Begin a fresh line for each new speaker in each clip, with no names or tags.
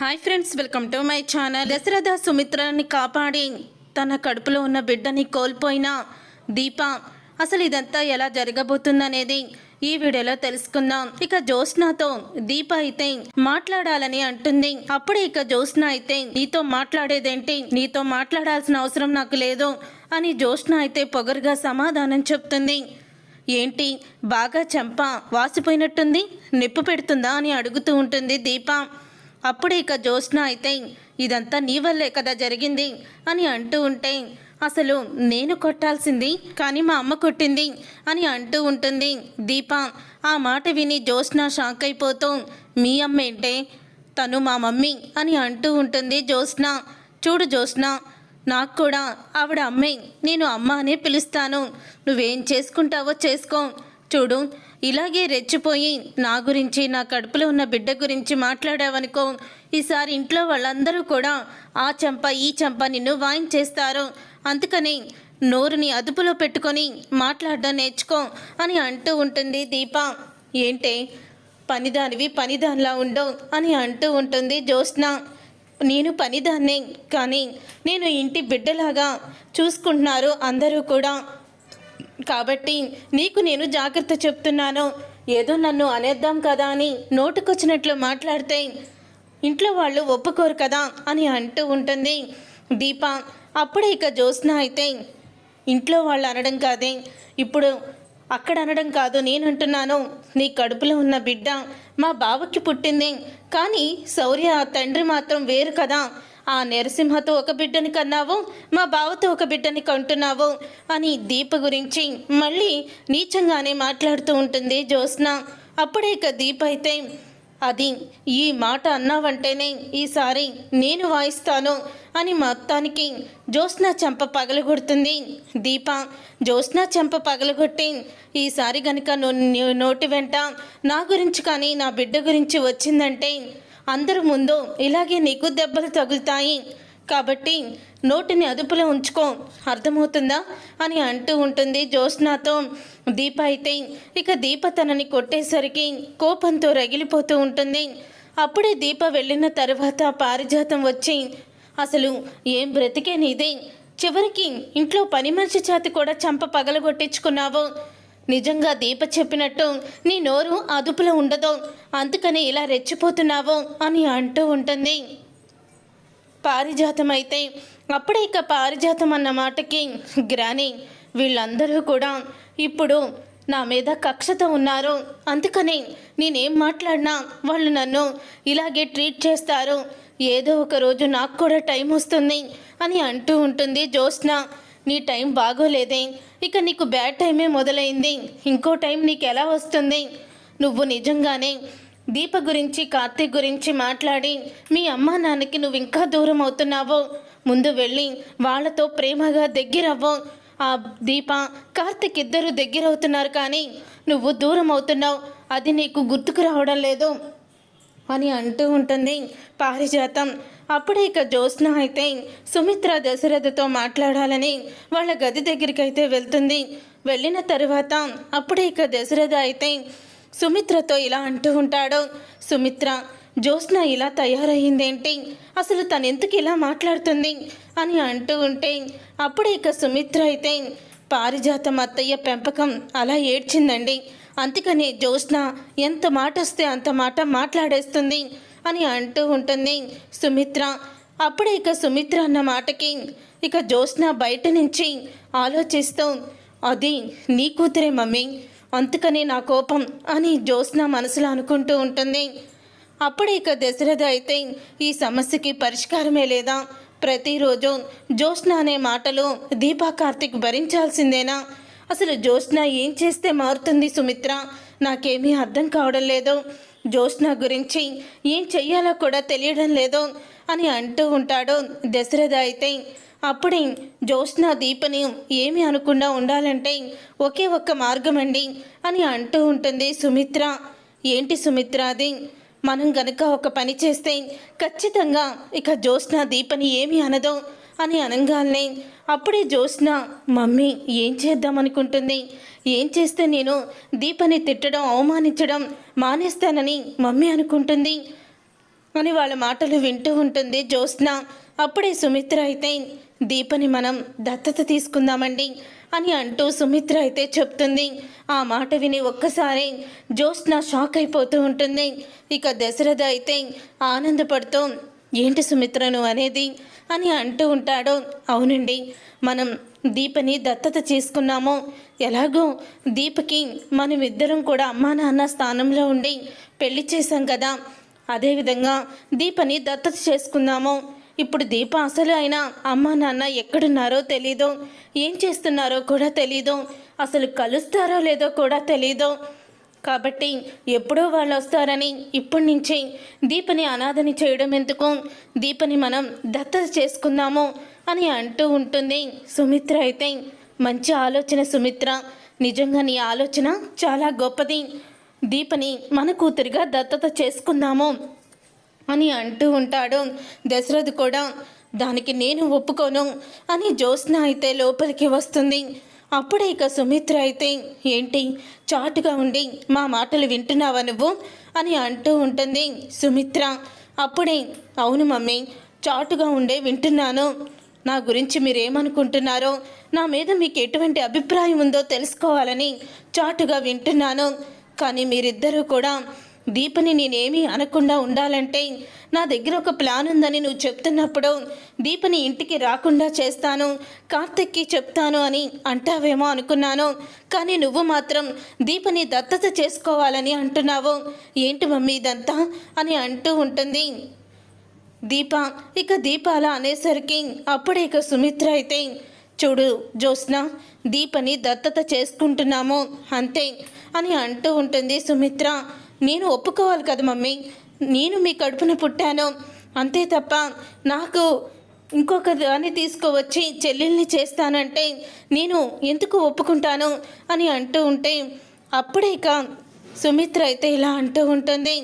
Hi friends welcome to my channel. Dasharatha సుమిత్రని కాపాడి తన కడుపులో ఉన్న బిడ్డని కోల్పోయిన దీప. అసలు ఇదంతా ఎలా జరగబోతుందనేది ఈ వీడియోలో తెలుసుకుందాం. ఇక జ్యోత్స్నాతో దీప అయితే మాట్లాడాలని అంటుంది. అప్పుడే ఇక జ్యోత్స్న అయితే నీతో మాట్లాడేదేంటి? నీతో మాట్లాడాల్సిన అవసరం నాకు లేదు అని జ్యోత్స్న అయితే పొగరుగా సమాధానం చెప్తుంది. ఏంటి? బాగా చెంప వాసిపోయినట్టుంది? నిప్పు పెడుతుందా? అని అడుగుతూ ఉంటుంది దీప. అప్పుడే ఇక జ్యోత్స్న అయితే ఇదంతా నీ వల్లే కదా జరిగింది అని అంటూ ఉంటే అసలు నేను కొట్టాల్సింది కానీ మా అమ్మ కొట్టింది అని అంటూ ఉంటుంది దీప. ఆ మాట విని జ్యోత్స్న షాక్ అయిపోతూ మీ అమ్మ ఏంటే? తను మా మమ్మీ అని అంటూ ఉంటుంది జ్యోత్స్న. చూడు జ్యోత్స్న నాకు కూడా ఆవిడ అమ్మే నేను అమ్మ అనే పిలుస్తాను. నువ్వేం చేసుకుంటావో చేసుకో. చూడు ఇలాగే రెచ్చిపోయి నా గురించి నా కడుపులో ఉన్న బిడ్డ గురించి మాట్లాడావనుకో ఈసారి ఇంట్లో వాళ్ళందరూ కూడా ఆ చెంప ఈ చెంప నిన్ను వాయించేస్తారు అందుకని నోరుని అదుపులో పెట్టుకొని మాట్లాడడం నేర్చుకో అని అంటూ ఉంటుంది దీప. ఏంటే? పనిదానివి పనిదానిలా ఉండవు అని అంటూ ఉంటుంది జ్యోత్స్న. నేను పనిదాన్నే కానీ నేను ఇంటి బిడ్డలాగా చూసుకుంటున్నారు అందరూ కూడా. కాబట్టి నీకు నేను జాగ్రత్త చెప్తున్నాను. ఏదో నన్ను అనేద్దాం కదా అని నోటుకొచ్చినట్లు మాట్లాడితే ఇంట్లో వాళ్ళు ఒప్పుకోరు కదా అని అంటూ ఉంటుంది. దీప అప్పుడే ఇక జ్యోత్స్న అయితే ఇంట్లో వాళ్ళు అనడం కాదే. ఇప్పుడు అక్కడ అనడం కాదు నేను అంటున్నాను. నీ కడుపులో ఉన్న బిడ్డ మా బావకి పుట్టింది. కానీ శౌర్య తండ్రి మాత్రం వేరు కదా. ఆ నరసింహతో ఒక బిడ్డని కన్నావు మా బావతో ఒక బిడ్డని కంటున్నావు అని దీప గురించి మళ్ళీ నీచంగానే మాట్లాడుతూ ఉంటుంది జ్యోత్స్న. అప్పుడే ఇక దీప అయితే అది ఈ మాట అన్నావంటేనే ఈసారి నేను వాయిస్తాను అని మొత్తానికి జ్యోత్స్న చెంప పగలగొడుతుంది. దీప జ్యోత్స్న చెంప పగలగొట్టి ఈసారి గనుక నో- నోటి వెంట నా గురించి కానీ నా బిడ్డ గురించి వచ్చిందంటే అందరి ముందు ఇలాగే నీకు దెబ్బలు తగులుతాయి. కాబట్టి నోటిని అదుపులో ఉంచుకో. అర్థమవుతుందా? అని అంటూ ఉంటుంది జ్యోత్స్నాతో. దీప అయితే ఇక దీప తనని కొట్టేసరికి కోపంతో రగిలిపోతూ ఉంటుంది. అప్పుడే దీప వెళ్ళిన తర్వాత పారిజాతం వచ్చి అసలు ఏం బ్రతికే నీదే చివరికి ఇంట్లో పని మనిషి చేతి కూడా చంప పగలగొట్టించుకున్నావు. నిజంగా దీప చెప్పినట్టు నీ నోరు అదుపులో ఉండదు. అందుకని ఇలా రెచ్చిపోతున్నావు అని అంటూ ఉంటుంది. పారిజాతం అయితే అప్పుడే ఇక పారిజాతం అన్న మాటకి గ్రాని వీళ్ళందరూ కూడా ఇప్పుడు నా మీద కక్షతో ఉన్నారు. అందుకని నేనేం మాట్లాడినా వాళ్ళు నన్ను ఇలాగే ట్రీట్ చేస్తారు. ఏదో ఒక రోజు నాకు కూడా టైం వస్తుంది అని అంటూ ఉంటుంది జ్యోత్స్న. నీ టైం బాగోలేదే. ఇక నీకు బ్యాడ్ టైమే మొదలైంది. ఇంకో టైం నీకు ఎలా వస్తుంది? నువ్వు నిజంగానే దీప గురించి కార్తీక్ గురించి మాట్లాడి మీ అమ్మా నాన్నకి నువ్వు ఇంకా దూరం అవుతున్నావు? ముందు వెళ్ళి వాళ్ళతో ప్రేమగా దగ్గరవ్వు. ఆ దీప కార్తిక్ ఇద్దరు దగ్గరవుతున్నారు కానీ నువ్వు దూరం అవుతున్నావు. అది నీకు గుర్తుకు రావడం లేదు. అని అంటూ ఉంటుంది పారిజాతం. అప్పుడే ఇక జ్యోత్స్న అయితే సుమిత్ర దశరథతో మాట్లాడాలని వాళ్ళ గది దగ్గరికి అయితే వెళ్తుంది. వెళ్ళిన తరువాత అప్పుడే ఇక దశరథ అయితే సుమిత్రతో ఇలా అంటూ ఉంటాడు. సుమిత్ర జ్యోత్స్న ఇలా తయారయ్యిందేంటి? అసలు తను ఎందుకు ఇలా మాట్లాడుతుంది? అని అంటూ ఉంటే అప్పుడే ఇక సుమిత్ర అయితే పారిజాతం అత్తయ్య పెంపకం అలా ఏడ్చిందండి. అందుకని జ్యోత్స్న ఎంత మాట వస్తే అంత మాట మాట్లాడేస్తుంది అని అంటూ ఉంటుంది సుమిత్ర. అప్పుడే ఇక సుమిత్ర అన్న మాటకి ఇక జ్యోత్స్న బయట నుంచి ఆలోచిస్తూ అది నీ కూతురే మమ్మీ అందుకని నా కోపం అని జ్యోత్స్న మనసులో అనుకుంటూ ఉంటుంది. అప్పుడే ఇక దశరథ అయితే ఈ సమస్యకి పరిష్కారమే లేదా? ప్రతిరోజు జ్యోత్స్న అనే మాటలు దీపా కార్తిక్ భరించాల్సిందేనా? అసలు జ్యోత్స్న ఏం చేస్తే మారుతుంది సుమిత్ర? నాకేమీ అర్థం కావడం లేదు. జ్యోత్స్న గురించి ఏం చెయ్యాలో కూడా తెలియడం లేదు అని అంటూ ఉంటాడు దశరథ అయితే. అప్పుడే జ్యోత్స్న దీపని ఏమి అనకుండా ఉండాలంటే ఒకే ఒక్క మార్గం అండి అని అంటూ ఉంటుంది సుమిత్ర. ఏంటి సుమిత్ర అది? మనం గనక ఒక పని చేస్తే ఖచ్చితంగా ఇక జ్యోత్స్న దీపని ఏమి అనదో. అని అనగానే అప్పుడే జ్యోత్స్న మమ్మీ ఏం చేద్దామనుకుంటుంది? ఏం చేస్తే నేను దీపని తిట్టడం అవమానించడం మానేస్తానని మమ్మీ అనుకుంటుంది? అని వాళ్ళ మాటలు వింటూ ఉంటుంది జ్యోత్స్న. అప్పుడే సుమిత్ర అయితే దీపని మనం దత్తత తీసుకుందామండి అని అంటూ సుమిత్ర అయితే చెప్తుంది. ఆ మాట విని ఒక్కసారి జ్యోత్స్న షాక్ అయిపోతూ ఉంటుంది. ఇక దశరథ అయితే ఆనందపడుతూ ఏంటి సుమిత్రను? అనేది అని అంటూ ఉంటాడు. అవునండి మనం దీపని దత్తత చేసుకున్నాము ఎలాగో దీపకి మనం ఇద్దరం కూడా అమ్మా నాన్న స్థానంలో ఉండి పెళ్ళి చేశాం కదా. అదేవిధంగా దీపని దత్తత చేసుకున్నాము ఇప్పుడు దీప అసలు అయినా అమ్మా నాన్న ఎక్కడున్నారో తెలీదు. ఏం చేస్తున్నారో కూడా తెలీదు. అసలు కలుస్తారో లేదో కూడా తెలీదు. కాబట్టి ఎప్పుడో వాళ్ళు వస్తారని ఇప్పటి నుంచే దీపని అనాథని చేయడం ఎందుకు? దీపని మనం దత్తత చేసుకుందాము అని అంటూ ఉంటుంది సుమిత్ర అయితే. మంచి ఆలోచన సుమిత్ర. నిజంగా నీ ఆలోచన చాలా గొప్పది. దీపని మన కూతురిగా దత్తత చేసుకుందాము అని అంటూ ఉంటాడు. దశరథ్ కూడా దానికి నేను ఒప్పుకోను అని జ్యోత్స్న అయితే లోపలికి వస్తుంది. అప్పుడే ఇక సుమిత్ర అయితే ఏంటి? చాటుగా ఉండి మా మాటలు వింటున్నావా నువ్వు? అని అంటూ ఉంటుంది సుమిత్ర. అప్పుడే అవును మమ్మీ చాటుగా ఉండే వింటున్నాను. నా గురించి మీరేమనుకుంటున్నారో నా మీద మీకు ఎటువంటి అభిప్రాయం ఉందో తెలుసుకోవాలని చాటుగా వింటున్నాను. కానీ మీరిద్దరూ కూడా దీపని నేనేమీ అనకుండా ఉండాలంటే నా దగ్గర ఒక ప్లాన్ ఉందని నువ్వు చెప్తున్నప్పుడు దీపని ఇంటికి రాకుండా చేస్తాను కార్తిక్కి చెప్తాను అని అంటావేమో అనుకున్నాను. కానీ నువ్వు మాత్రం దీపని దత్తత చేసుకోవాలని అంటున్నావు. ఏంటి మమ్మీ ఇదంతా అని అంటూ ఉంటుంది. దీప ఇక దీప అలా అనేసరికి అప్పుడే ఇక సుమిత్ర అయితే చూడు జ్యోత్స్న దీపని దత్తత చేసుకుంటున్నాము అంతే అని అంటూ ఉంటుంది సుమిత్ర. నేను ఒప్పుకోవాలి కదా మమ్మీ. నేను మీ కడుపున పుట్టాను. అంతే తప్ప నాకు ఇంకొక దాన్ని తీసుకువచ్చి చెల్లెల్ని చేస్తానంటే నేను ఎందుకు ఒప్పుకుంటాను అని అంటూ ఉంటే అప్పుడే ఇక సుమిత్ర అయితే ఇలా అంటూ ఉంటుంది.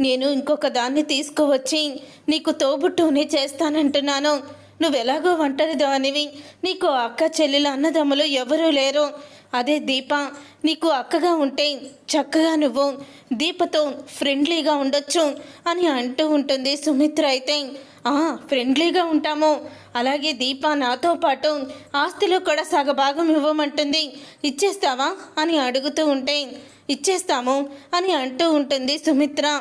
నేను ఇంకొక దాన్ని తీసుకువచ్చి నీకు తోబుట్టుని చేస్తానంటున్నాను. నువ్వు ఎలాగో ఒంటరి దానివి. నీకు అక్క చెల్లెలు అన్నదమ్ములు ఎవరూ లేరు. అదే దీప. నీకు అక్కగా ఉంటే చక్కగా నువ్వు దీపతో ఫ్రెండ్లీగా ఉండొచ్చు అని అంటూ ఉంటుంది సుమిత్ర అయితే. ఆ ఫ్రెండ్లీగా ఉంటాము. అలాగే దీప నాతో పాటు ఆస్తిలో కూడా సగభాగం ఇవ్వమంటుంది. ఇచ్చేస్తావా? అని అడుగుతూ ఉంటే ఇచ్చేస్తాము అని అంటూ ఉంటుంది సుమిత్ర.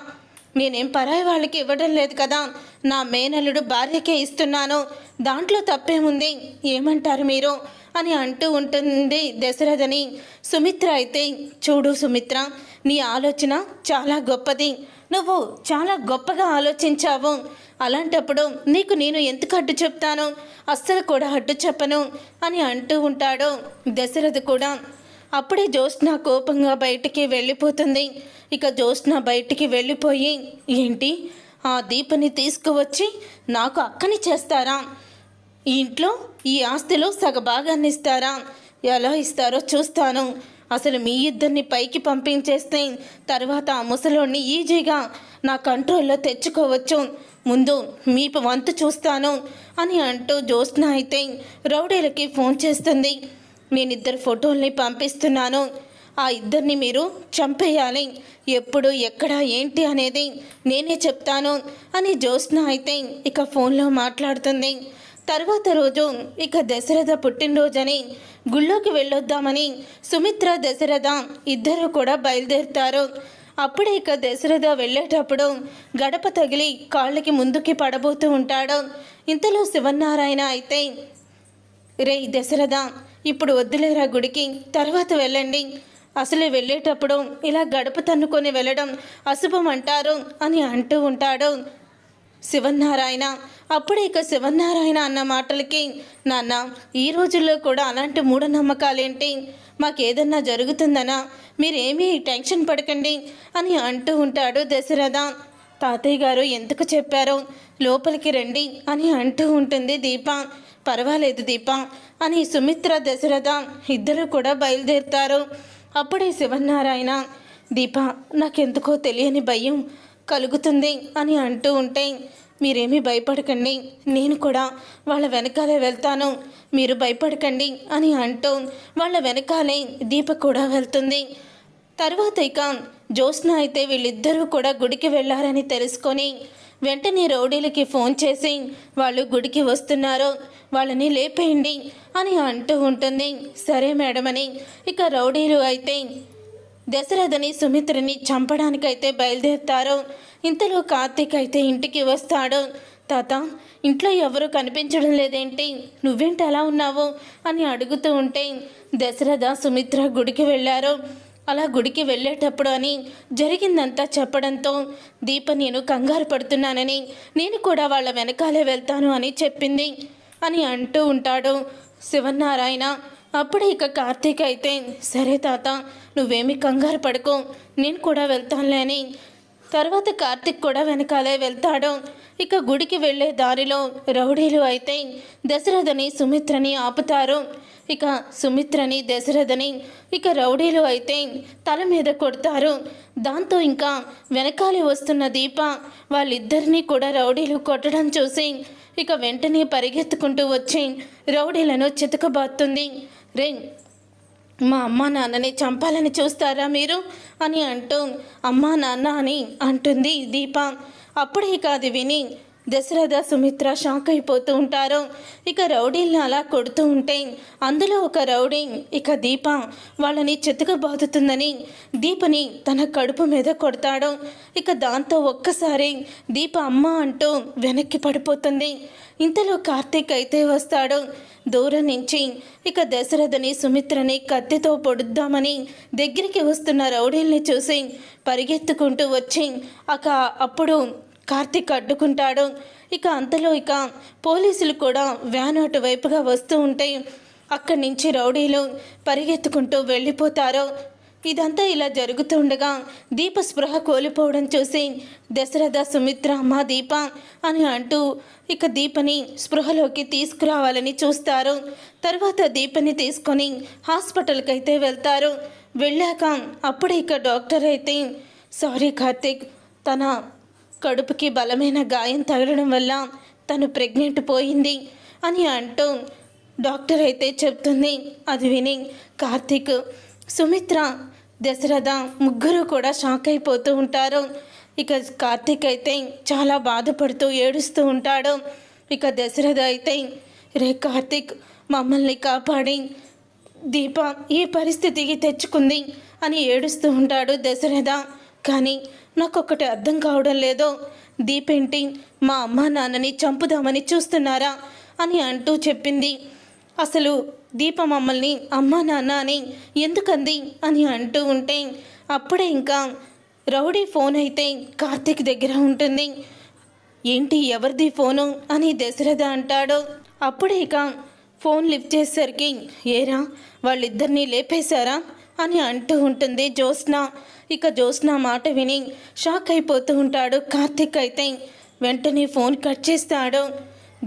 నేనేం పరాయి వాళ్ళకి ఇవ్వడం లేదు కదా. నా మేనల్లుడు భార్యకే ఇస్తున్నాను. దాంట్లో తప్పేముంది? ఏమంటారు మీరు? అని అంటూ ఉంటుంది దశరథని. సుమిత్ర అయితే చూడు సుమిత్ర నీ ఆలోచన చాలా గొప్పది. నువ్వు చాలా గొప్పగా ఆలోచించావు. అలాంటప్పుడు నీకు నేను ఎందుకు అడ్డు చెప్తాను? అస్సలు కూడా అడ్డు చెప్పను అని అంటూ ఉంటాడు దశరథ కూడా. అప్పుడే జ్యోత్స్న కోపంగా బయటికి వెళ్ళిపోతుంది. ఇక జ్యోత్స్న బయటికి వెళ్ళిపోయి ఏంటి? ఆ దీపని తీసుకువచ్చి నాకు అక్కని చేస్తారా? ఈ ఇంట్లో ఈ ఆస్తిలో సగభాగాన్ని ఇస్తారా? ఎలా ఇస్తారో చూస్తాను. అసలు మీ ఇద్దరిని పైకి పంపించేస్తే తర్వాత ఆ ముసలోని ఈజీగా నా కంట్రోల్లో తెచ్చుకోవచ్చు. ముందు మీ వంతు చూస్తాను అని అంటూ జ్యోత్స్న అయితే రౌడీలకి ఫోన్ చేస్తుంది. నేను ఇద్దరు ఫోటోల్ని పంపిస్తున్నాను. ఆ ఇద్దరిని మీరు చంపేయాలి. ఎప్పుడు ఎక్కడ ఏంటి అనేది నేనే చెప్తాను అని జ్యోత్స్న అయితే ఇక ఫోన్లో మాట్లాడుతుంది. తర్వాత రోజు ఇక దశరథ పుట్టినరోజని గుళ్ళోకి వెళ్ళొద్దామని సుమిత్ర దశరథ ఇద్దరు కూడా బయలుదేరుతారు. అప్పుడే ఇక దశరథ వెళ్ళేటప్పుడు గడప తగిలి కాళ్ళకి ముందుకి పడబోతూ ఉంటాడు. ఇంతలో శివనారాయణ అయితే రే దశరథ ఇప్పుడు వద్దులేరా గుడికి? తర్వాత వెళ్ళండి. అసలే వెళ్ళేటప్పుడు ఇలా గడప తన్నుకొని వెళ్ళడం అశుభం అంటారు అని అంటూ ఉంటాడు. శివన్నారాయణ. అప్పుడే ఇక శివన్నారాయణ అన్న మాటలకి నాన్న ఈ రోజుల్లో కూడా అలాంటి మూఢనమ్మకాలేంటి? మాకేదన్నా జరుగుతుందనా? మీరేమీ టెన్షన్ పడకండి అని అంటూ ఉంటాడు దశరథ. తాతయ్య గారు ఎందుకు చెప్పారో? లోపలికి రండి అని అంటూ ఉంటుంది దీప. పర్వాలేదు దీప. అని సుమిత్ర దశరథ ఇద్దరు కూడా బయలుదేరుతారు. అప్పుడే శివనారాయణ దీప నాకెందుకో తెలియని భయం కలుగుతుంది అని అంటూ ఉంటే మీరేమీ భయపడకండి నేను కూడా వాళ్ళ వెనకాలే వెళ్తాను మీరు భయపడకండి అని అంటూ వాళ్ళ వెనకాలే దీప కూడా వెళ్తుంది. తర్వాత ఇక జ్యోత్స్న అయితే వీళ్ళిద్దరూ కూడా గుడికి వెళ్ళారని తెలుసుకొని వెంటనే రౌడీలకి ఫోన్ చేసి వాళ్ళు గుడికి వస్తున్నారు వాళ్ళని లేపేయండి అని అంటూ ఉంటుంది. సరే మేడం అని. ఇక రౌడీలు అయితే దశరథని సుమిత్రని చంపడానికైతే బయలుదేరుతారు. ఇంతలో కార్తీక్ అయితే ఇంటికి వస్తాడు. తాత ఇంట్లో ఎవరు కనిపించడం లేదేంటి? నువ్వేంటి అలా ఉన్నావు? అని అడుగుతూ ఉంటే దశరథ సుమిత్ర గుడికి వెళ్ళారు. అలా గుడికి వెళ్ళేటప్పుడు అని జరిగిందంతా చెప్పడంతో దీప నేను కంగారు పడుతున్నానని నేను కూడా వాళ్ళ వెనకాలే వెళ్తాను అని చెప్పింది అని అంటూ ఉంటాడు శివనారాయణ అప్పుడు ఇక కార్తీక్ అయితే సరే తాత నువ్వేమి కంగారు పడుకో నేను కూడా వెళ్తానులే అని తర్వాత కార్తిక్ కూడా వెనకాలే వెళ్తాడు. ఇక గుడికి వెళ్ళే దారిలో రౌడీలు అయితే దశరథని సుమిత్రని ఆపుతారు. ఇక సుమిత్రని దశరథని ఇక రౌడీలు అయితే తల మీద కొడతారు. దాంతో ఇంకా వెనకాలి వస్తున్న దీప వాళ్ళిద్దరినీ కూడా రౌడీలు కొట్టడం చూసి ఇక వెంటనే పరిగెత్తుకుంటూ వచ్చి రౌడీలను చితకబాస్తుంది రే మా అమ్మ నాన్నని చంపాలని చూస్తారా మీరు? అని అంటూ అమ్మా నాన్న అని అంటుంది దీప. అప్పుడే కాదు విని దశరథ సుమిత్ర షాక్ అయిపోతూ ఉంటారు. ఇక రౌడీల్ని అలా కొడుతూ ఉంటే అందులో ఒక రౌడీ ఇక దీప వాళ్ళని చెతుకబాదుతుందని దీపని తన కడుపు మీద కొడతాడు. ఇక దాంతో ఒక్కసారి దీప అమ్మ అంటూ వెనక్కి పడిపోతుంది. ఇంతలో కార్తీక్ అయితే వస్తాడు. దూరం నుంచి ఇక దశరథని సుమిత్రని కత్తితో పొడుద్దామని దగ్గరికి వస్తున్న రౌడీల్ని చూసి పరిగెత్తుకుంటూ వచ్చి అక అప్పుడు కార్తీక్ అడ్డుకుంటాడు. ఇక అంతలో ఇక పోలీసులు కూడా వ్యాన్ అటువైపుగా వస్తూ ఉంటే అక్కడి నుంచి రౌడీలు పరిగెత్తుకుంటూ వెళ్ళిపోతారు. ఇదంతా ఇలా జరుగుతుండగా దీప స్పృహ కోల్పోవడం చూసి దశరథ సుమిత్ర అమ్మ దీప అని అంటూ ఇక దీపని స్పృహలోకి తీసుకురావాలని చూస్తారు. తర్వాత దీపని తీసుకొని హాస్పిటల్కి అయితే వెళ్తారు. వెళ్ళాక అప్పుడే ఇక డాక్టర్ అయితే సారీ కార్తీక్ తన కడుపుకి బలమైన గాయం తగలడం వల్ల తను ప్రెగ్నెంట్ పోయింది అని అంటూ డాక్టర్ అయితే చెప్తుంది. అది విని కార్తీక్ సుమిత్ర దశరథ ముగ్గురు కూడా షాక్ అయిపోతూ ఉంటారు. ఇక కార్తీక్ అయితే చాలా బాధపడుతూ ఏడుస్తూ ఉంటాడు. ఇక దశరథ అయితే రే కార్తీక్ మమ్మల్ని కాపాడి దీప ఈ పరిస్థితికి తెచ్చుకుంది అని ఏడుస్తూ ఉంటాడు దశరథ. కానీ నాకు ఒకటి అర్థం కావడం లేదో. దీపేంటి మా అమ్మ నాన్నని చంపుదామని చూస్తున్నారా అని అంటూ చెప్పింది. అసలు దీప మమ్మల్ని అమ్మ నాన్న అని ఎందుకంది అని అంటూ ఉంటే అప్పుడే ఇంకా రౌడీ ఫోన్ అయితే కార్తీక్ దగ్గర ఉంటుంది. ఏంటి ఎవరిది ఫోను అని దశరథ అంటాడు. అప్పుడే ఇక ఫోన్ లిఫ్ట్ చేసేసరికి ఏరా వాళ్ళిద్దరినీ లేపేశారా అని అంటూ ఉంటుంది జ్యోత్స్న. ఇక జ్యోత్స్న మాట విని షాక్ అయిపోతూ ఉంటాడు. కార్తిక్ అయితే వెంటనే ఫోన్ కట్ చేస్తాడు.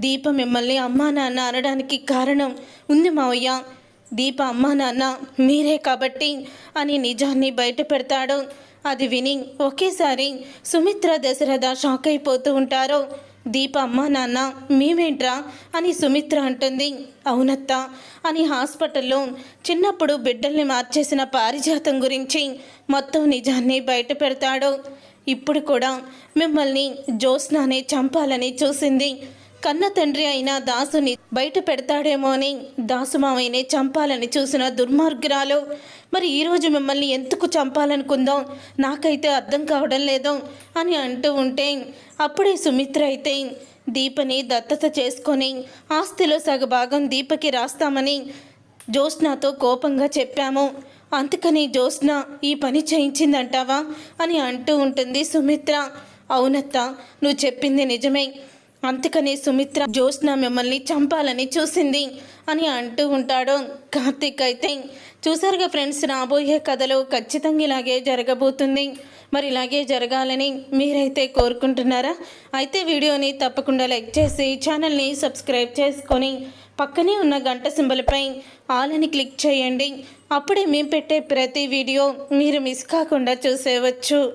దీప మిమ్మల్ని అమ్మా నాన్న అనడానికి కారణం ఉంది మావయ్య. దీప అమ్మా నాన్న మీరే కాబట్టి అని నిజాన్ని బయట పెడతాడు. అది విని ఒకేసారి సుమిత్ర దశరథ షాక్ అయిపోతూ ఉంటారు. దీప అమ్మ నాన్న మేమేంట్రా? అని సుమిత్ర అంటుంది. అవునత్త అని హాస్పిటల్లో చిన్నప్పుడు బిడ్డల్ని మార్చేసిన పారిజాతం గురించి మొత్తం నిజాన్ని బయట పెడతాడు. ఇప్పుడు కూడా మిమ్మల్ని జ్యోత్స్నానే చంపాలని చూసింది కన్న తండ్రి అయిన దాసుని బయట పెడతాడేమో అని దాసు మామయ్యని చంపాలని చూసిన దుర్మార్గురాలు మరి ఈరోజు మిమ్మల్ని ఎందుకు చంపాలనుకుందాం? నాకైతే అర్థం కావడం లేదు అని అంటూ ఉంటే అప్పుడే సుమిత్ర అయితే దీపని దత్తత చేసుకొని ఆస్తిలో సగభాగం దీపకి రాస్తామని జ్యోత్స్నాతో కోపంగా చెప్పాము. అందుకని జ్యోత్స్న ఈ పని చేయించిందంటావా? అని అంటూ ఉంటుంది సుమిత్ర. అవునత్త నువ్వు చెప్పింది నిజమే. అందుకనే సుమిత్ర జ్యోత్స్న మిమ్మల్ని చంపాలని చూసింది అని అంటూ ఉంటాడు. కార్తీక్ అయితే చూసారుగా ఫ్రెండ్స్ రాబోయే కథలో ఖచ్చితంగా ఇలాగే జరగబోతుంది. మరి ఇలాగే జరగాలని మీరైతే కోరుకుంటున్నారా? అయితే వీడియోని తప్పకుండా లైక్ చేసి ఛానల్ని సబ్స్క్రైబ్ చేసుకొని పక్కనే ఉన్న గంట సింబల్పై ఆల్ అని క్లిక్ చేయండి. అప్పుడే మేము పెట్టే ప్రతి వీడియో మీరు మిస్ కాకుండా చూసేవచ్చు.